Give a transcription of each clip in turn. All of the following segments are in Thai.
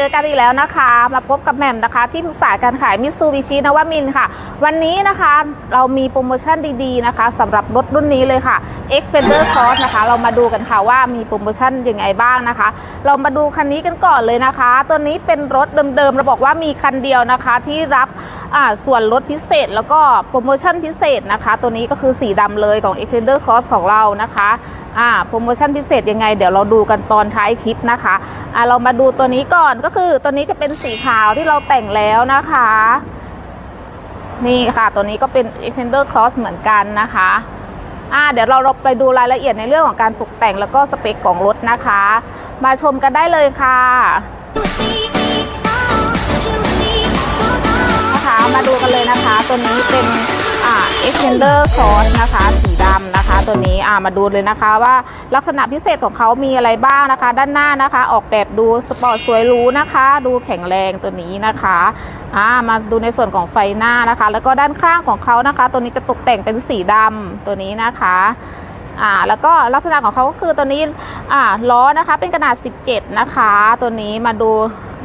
จอกันอีกแล้วนะคะ มาพบกับแหม่มนะคะ ที่ปรึกษาการขายมิตซูบิชินวมินค่ะ วันนี้นะคะเรามีโปรโมชั่นดีๆนะคะสำหรับรถรุ่นนี้เลยค่ะ Expander Cross นะคะ เรามาดูกันค่ะว่ามีโปรโมชั่นยังไงบ้างนะคะ เรามาดูคันนี้กันก่อนเลยนะคะ ตัวนี้เป็นรถเดิมๆเราบอกว่ามีคันเดียวนะคะ ที่รับส่วนลดพิเศษ แล้วก็โปรโมชั่นพิเศษนะคะ ตัวนี้ก็คือสีดำเลยของ Expander Cross ของเรานะคะอ่าโปรโมชั่นพิเศษยังไง เดี๋ยวเราดูกันตอนท้ายคลิปนะคะอ่าเรามาดูตัวนี้ก่อนก็คือตัวนี้จะเป็นสีขาวที่เราแต่งแล้วนะคะ นี่ค่ะ ตัวนี้ก็เป็น Extender Cross เหมือนกันนะคะอ่าเดี๋ยวเราเราไปดูรายละเอียดในเรื่องของการตกแต่งแล้วก็สเปคของรถนะคะ มาชมกันได้เลยค่ะนะคะมาดูกันเลยนะคะ ตัวนี้เป็นอ่า Extender Cross นะคะ สีดำ อ่ามาดูเลยนะคะ ว่าลักษณะพิเศษของเขามีอะไรบ้างนะคะ ด้านหน้านะคะ ออกแบบดูสปอร์ตสวยหรูนะคะ ดูแข็งแรงตัวนี้นะคะอ่ามาดูในส่วนของไฟหน้านะคะ แล้วก็ด้านข้างของเขานะคะ ตัวนี้จะตกแต่งเป็นสีดำตัวนี้นะคะอ่าแล้วก็ลักษณะของเขาก็คือตัวนี้อ่าล้อนะคะเป็นขนาด 17 นะคะ ตัวนี้มาดู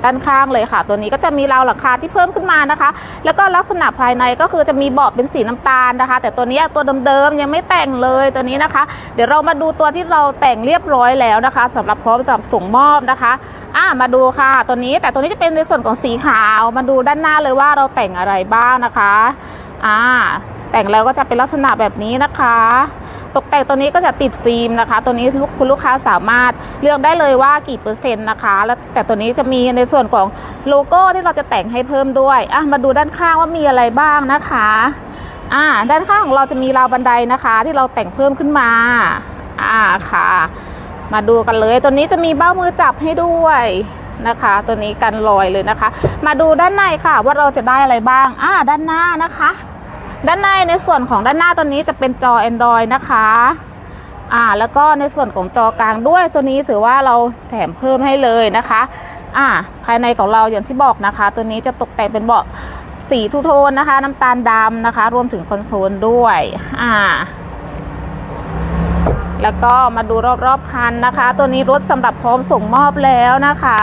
ด้านข้างเลยค่ะ ตัวนี้ก็จะมีราวหลังคาที่เพิ่มขึ้นมานะคะ แล้วก็ลักษณะภายในก็คือจะมีเบาะเป็นสีน้ำตาลนะคะ แต่ตัวนี้ตัวเดิมๆยังไม่แต่งเลยตัวนี้นะคะ เดี๋ยวเรามาดูตัวที่เราแต่งเรียบร้อยแล้วนะคะสำหรับพร้อมสำหรับส่งมอบนะคะอ่ามาดูค่ะ ตัวนี้แต่ตัวนี้จะเป็นในส่วนของสีขาวมาดูด้านหน้าเลยว่าเราแต่งอะไรบ้างนะคะอ่าแต่งแล้วก็จะเป็นลักษณะแบบนี้นะคะ ตกแต่งตัวนี้ก็จะติดฟิล์มนะคะ ตัวนี้คุณลูกค้าสามารถเลือกได้เลยว่ากี่เปอร์เซ็นต์นะคะ แล้วแต่ตัวนี้จะมีในส่วนของโลโก้ที่เราจะแต่งให้เพิ่มด้วยอะมาดูด้านข้างว่ามีอะไรบ้างนะคะอ่าด้านข้างของเราจะมีราวบันไดนะคะ ที่เราแต่งเพิ่มขึ้นมาอ่าค่ะ มาดูกันเลย ตัวนี้จะมีเบ้ามือจับให้ด้วยนะคะ ตัวนี้กันรอยเลยนะคะ มาดูด้านในค่ะว่าเราจะได้อะไรบ้างอ่าด้านหน้านะคะ ด้านในในส่วนของด้านหน้าตัวนี้จะเป็นจอ Android นะคะอ่าแล้วก็ในส่วนของจอกลางด้วยตัวนี้ถือว่าเราแถมเพิ่มให้เลยนะคะอ่าภายในของเราอย่างที่บอกนะคะ ตัวนี้จะตกแต่งเป็นเบาะสีทูโทนนะคะ น้ำตาลดำนะคะ รวมถึงคอนโซลด้วยอ่าแล้วก็มาดูรอบๆคันนะคะ ตัวนี้รถสำหรับพร้อมส่งมอบแล้วนะคะ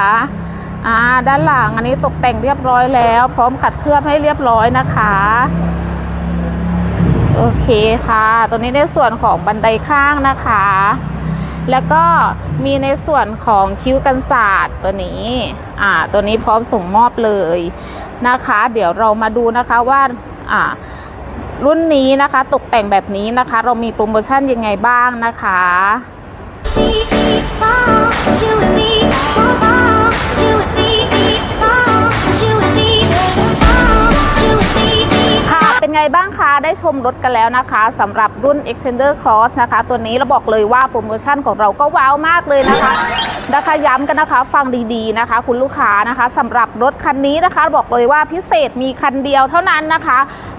อ่าด้านหลังอันนี้ตกแต่งเรียบร้อยแล้ว พร้อมขัดเคลือบให้เรียบร้อยนะคะ โอเคค่ะ ตัวนี้ในส่วนของบันไดข้างนะคะ แล้วก็มีในส่วนของคิ้วกันศาสตร์ตัวนี้ อ่า ตัวนี้พร้อมส่งมอบเลยนะคะ เดี๋ยวเรามาดูนะคะว่า อ่า รุ่นนี้นะคะ ตกแต่งแบบนี้นะคะ เรามีโปรโมชั่นยังไงบ้างนะคะ ไงบ้างคะได้ชมรถกันแล้วนะคะสำหรับรุ่น Extender Cross นะคะ ตัวนี้เราบอกเลยว่าโปรโมชั่นของเราก็ว้าวมากเลยนะคะ นะคะย้ำกันนะคะ ฟังดีๆนะคะ คุณลูกค้านะคะสำหรับรถคันนี้นะคะ บอกเลยว่าพิเศษมีคันเดียวเท่านั้นนะคะ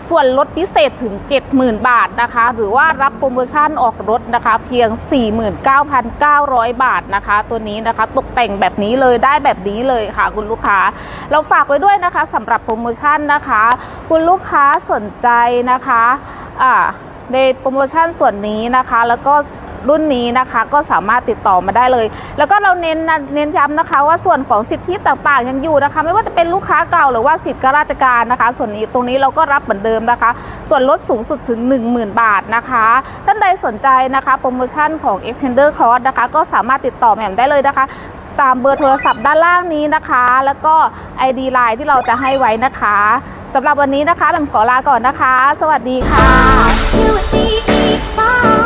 ส่วนลดพิเศษถึง 70,000 บาทนะคะ หรือว่ารับโปรโมชั่นออกรถนะคะ เพียง 49,900 บาทนะคะ ตัวนี้นะคะ ตกแต่งแบบนี้เลยได้แบบนี้เลยค่ะ คุณลูกค้า เราฝากไว้ด้วยนะคะสำหรับโปรโมชั่นนะคะ คุณลูกค้าสนใจนะคะอ่าในโปรโมชั่นส่วนนี้นะคะ แล้วก็ รุ่นนี้นะคะ ก็สามารถติดต่อมาได้เลย แล้วก็เราเน้นเน้นย้ำนะคะ ว่าส่วนของสิทธิต่างๆ ยังอยู่นะคะ ไม่ว่าจะเป็นลูกค้าเก่าหรือว่าสิทธิข้าราชการนะคะ ส่วนนี้ตรงนี้เราก็รับเหมือนเดิมนะคะ ส่วนลดสูงสุดถึง 10,000 บาทนะคะ ท่านใดสนใจนะคะโปรโมชั่นของ Extender Cross นะคะ ก็สามารถติดต่อแหม่มได้เลยนะคะตามเบอร์โทรศัพท์ด้านล่างนี้นะคะ แล้วก็ ID Line ที่เราจะให้ไว้นะคะสำหรับวันนี้นะคะแหม่มขอลาก่อนนะคะ สวัสดีค่ะ You